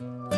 Şimdi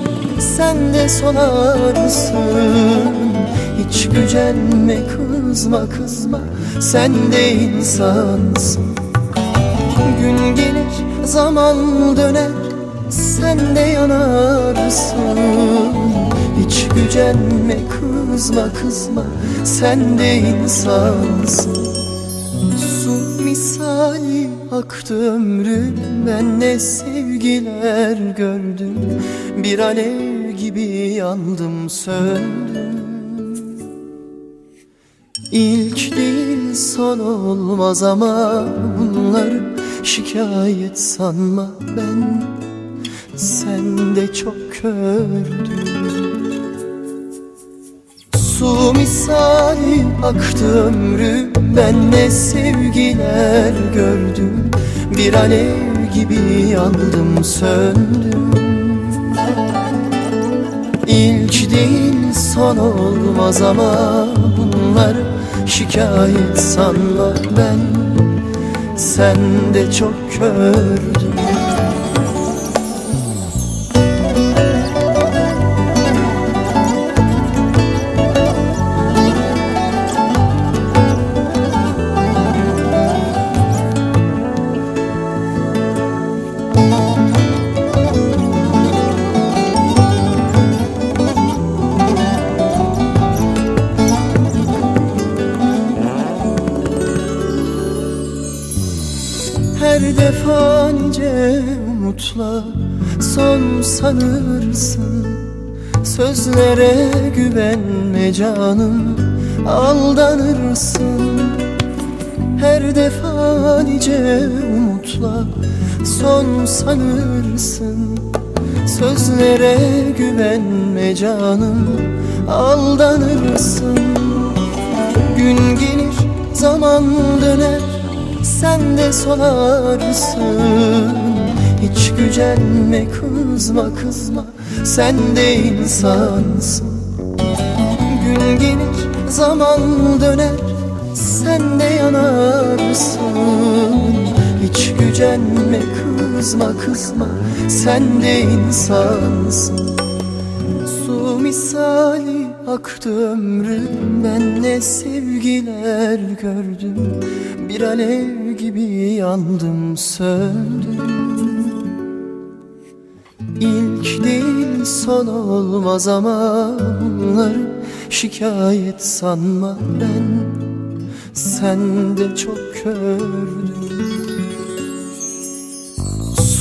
sen de solarsın Hiç gücenme kızma kızma. Sen de insansın. Gün gelir zaman döner. Sen de yanarsın. Hiç gücenme kızma kızma. Sen de insansın. Su misali aktı ömrüm. Ben ne sevgiler gördüm. Bir alev gibi yandım söndüm. İlk değil son olmaz ama Bunları şikayet sanma ben. Sen de çok kördün. Su misali aktı ömrüm Ben ne sevgiler gördüm. Bir alev gibi yandım söndüm İlk değil son olmaz ama Bunlar şikayet sanma ben. Sen de çok kördün Nice umutla son sanırsın. Sözlere güvenme canım aldanırsın. Her defa nice umutla son sanırsın. Sözlere güvenme canım aldanırsın. Gün gelir zaman döner sen de solarsın Hiç gücenme kızma kızma. Sen de insansın. Gün gelir zaman döner. Sen de yanarsın. Hiç gücenme kızma kızma. Sen de insansın. Su misali aktı ömrüm Ben ne sevgiler gördüm. Bir alev gibi yandım söndüm İlk değil son olmaz ama Bunları şikayet sanma. Ben Sen de çok kördün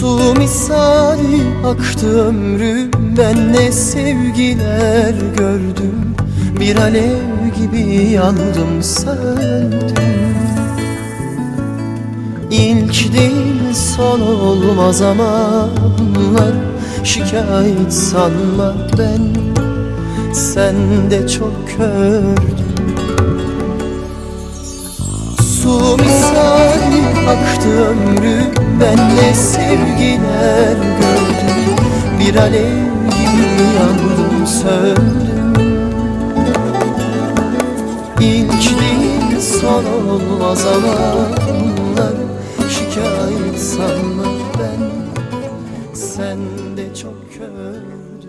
Su misali aktı ömrüm Ben ne sevgiler gördüm. Bir alev gibi yandım söndüm İlk değil son olmaz ama Bunlar şikayet sanma ben. Sen de çok kördün Su misali aktı ömrüm Ben ne sevgiler gördüm. Bir alev gibi yandım söndüm. İlk değil son olmaz ama bunlar Şikayet sanma ben. Sen de çok kördün